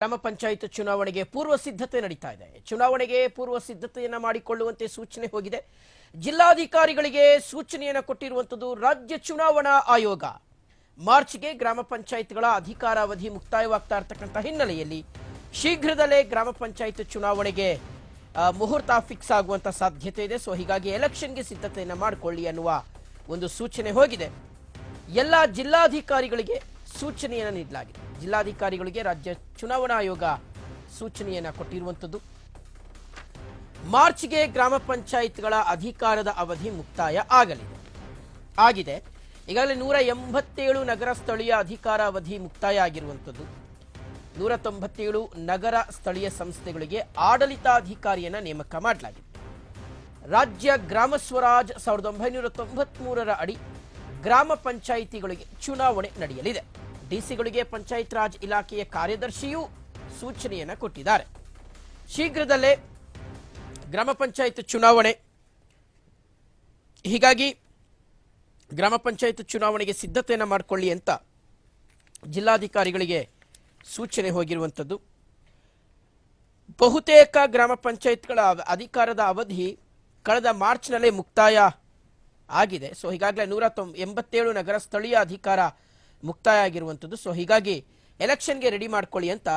ಗ್ರಾಮ ಪಂಚಾಯತ್ ಚುನಾವಣೆಗೆ ಪೂರ್ವ ಸಿದ್ಧತೆ ನಡೀತಾ ಇದೆ. ಚುನಾವಣೆಗೆ ಪೂರ್ವ ಸಿದ್ಧತೆಯನ್ನು ಮಾಡಿಕೊಳ್ಳುವಂತೆ ಸೂಚನೆ ಹೋಗಿದೆ. ಜಿಲ್ಲಾಧಿಕಾರಿಗಳಿಗೆ ಸೂಚನೆಯನ್ನು ಕೊಟ್ಟಿರುವಂಥದ್ದು ರಾಜ್ಯ ಚುನಾವಣಾ ಆಯೋಗ. ಮಾರ್ಚ್ಗೆ ಗ್ರಾಮ ಪಂಚಾಯತ್ಗಳ ಅಧಿಕಾರಾವಧಿ ಮುಕ್ತಾಯವಾಗ್ತಾ ಇರತಕ್ಕಂಥ ಹಿನ್ನೆಲೆಯಲ್ಲಿ ಶೀಘ್ರದಲ್ಲೇ ಗ್ರಾಮ ಪಂಚಾಯತ್ ಚುನಾವಣೆಗೆ ಮುಹೂರ್ತ ಫಿಕ್ಸ್ ಆಗುವಂಥ ಸಾಧ್ಯತೆ ಇದೆ. ಸೊ, ಹೀಗಾಗಿ ಎಲೆಕ್ಷನ್ಗೆ ಸಿದ್ಧತೆಯನ್ನು ಮಾಡಿಕೊಳ್ಳಿ ಅನ್ನುವ ಒಂದು ಸೂಚನೆ ಹೋಗಿದೆ. ಎಲ್ಲ ಜಿಲ್ಲಾಧಿಕಾರಿಗಳಿಗೆ ಸೂಚನೆಯನ್ನು ನೀಡಲಾಗಿದೆ. ಜಿಲ್ಲಾಧಿಕಾರಿಗಳಿಗೆ ರಾಜ್ಯ ಚುನಾವಣಾ ಆಯೋಗ ಸೂಚನೆಯನ್ನು ಕೊಟ್ಟಿರುವಂಥದ್ದು ಮಾರ್ಚ್ಗೆ ಗ್ರಾಮ ಪಂಚಾಯತ್ಗಳ ಅಧಿಕಾರದ ಅವಧಿ ಮುಕ್ತಾಯ ಆಗಲಿದೆ. ಆಗಿದೆ. ಈಗಾಗಲೇ ನೂರ ಎಂಬತ್ತೇಳು ನಗರ ಸ್ಥಳೀಯ ಅಧಿಕಾರ ಅವಧಿ ಮುಕ್ತಾಯ ಆಗಿರುವಂಥದ್ದು ನೂರ ತೊಂಬತ್ತೇಳು ನಗರ ಸ್ಥಳೀಯ ಸಂಸ್ಥೆಗಳಿಗೆ ಆಡಳಿತಾಧಿಕಾರಿಯನ್ನು ನೇಮಕ ಮಾಡಲಾಗಿದೆ. ರಾಜ್ಯ ಗ್ರಾಮ ಸ್ವರಾಜ್ ಸಾವಿರದ ಒಂಬೈನೂರ ತೊಂಬತ್ಮೂರರ ಅಡಿ ಗ್ರಾಮ ಪಂಚಾಯಿತಿಗಳಿಗೆ ಚುನಾವಣೆ ನಡೆಯಲಿದೆ. ಡಿಸಿಗಳಿಗೆ ಪಂಚಾಯತ್ ರಾಜ್ ಇಲಾಖೆಯ ಕಾರ್ಯದರ್ಶಿಯೂ ಸೂಚನೆಯನ್ನು ಕೊಟ್ಟಿದ್ದಾರೆ. ಶೀಘ್ರದಲ್ಲೇ ಗ್ರಾಮ ಪಂಚಾಯತ್ ಚುನಾವಣೆ. ಹೀಗಾಗಿ ಗ್ರಾಮ ಪಂಚಾಯತ್ ಚುನಾವಣೆಗೆ ಸಿದ್ಧತೆಯನ್ನು ಮಾಡಿಕೊಳ್ಳಿ ಅಂತ ಜಿಲ್ಲಾಧಿಕಾರಿಗಳಿಗೆ ಸೂಚನೆ ಹೋಗಿರುವಂಥದ್ದು. ಬಹುತೇಕ ಗ್ರಾಮ ಪಂಚಾಯತ್ಗಳ ಅಧಿಕಾರದ ಅವಧಿ ಕಳೆದ ಮಾರ್ಚ್ನಲ್ಲೇ ಮುಕ್ತಾಯ ಆಗಿದೆ. ಸೊ ಈಗಾಗಲೇ ನೂರ ತೊಂಬ ಎಂಬತ್ತೇಳು ನಗರ ಸ್ಥಳೀಯ ಅಧಿಕಾರ ಮುಕ್ತಾಯ ಆಗಿರುವಂಥದ್ದು ಸೊ ಹೀಗಾಗಿ ಎಲೆಕ್ಷನ್ಗೆ ರೆಡಿ ಮಾಡ್ಕೊಳ್ಳಿ ಅಂತ